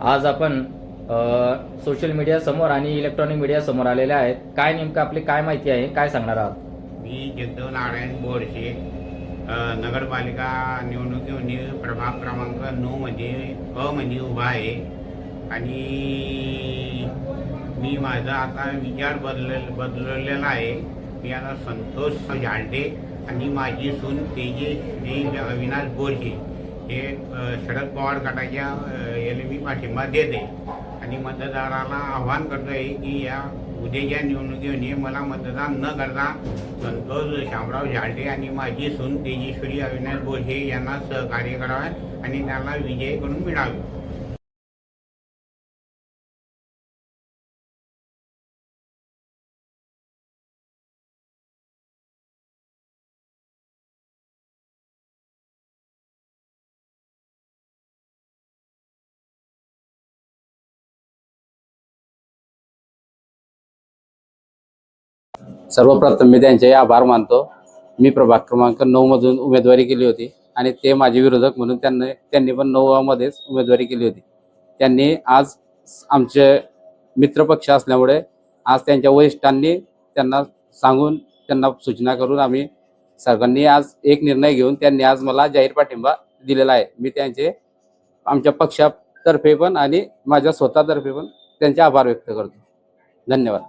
आज आपण social media समोर आणि इलेक्ट्रॉनिक मीडिया समोर आलेले आहेत. काय नेमकं आपली काय माहिती आहे? काय सांगणार आहात? मी जगदेव नारायण बोरशे नगरपालिका निवडणुकीमध्ये प्रभाग क्रमांक नऊ मध्ये अ मध्ये उभा आहे. आणि मी माझा आता विचार बदल बदललेला आहे. मी आता संतोष झांडे आणि माझी सून तेजेश अविनाश बोरशे. हे शरद पवार गटाच्या एल याला मी पाठिंबा देते आणि मतदाराला आव्हान करतो आहे की या उद्याच्या निवडणुकीने मला मतदान न करता संतोष शामराव झाडे आणि माझी सून तेजेश्वरी अविनाश बोरसे यांना सहकार्य करावे आणि त्याला विजय करून मिळावे. सर्वप्रथम मी त्यांचे आभार मानतो. मी प्रभाग क्रमांक नऊमधून उमेदवारी केली होती आणि ते माझे विरोधक म्हणून त्यांनी त्यांनी पण नऊमध्येच उमेदवारी केली होती. त्यांनी आज आमचे मित्रपक्ष असल्यामुळे आज त्यांच्या वरिष्ठांनी त्यांना सांगून त्यांना सूचना करून आम्ही सर्वांनी आज एक निर्णय घेऊन त्यांनी आज मला जाहीर पाठिंबा दिलेला आहे. मी त्यांचे आमच्या पक्षातर्फे पण आणि माझ्या स्वतःतर्फे पण त्यांचे आभार व्यक्त करतो. धन्यवाद.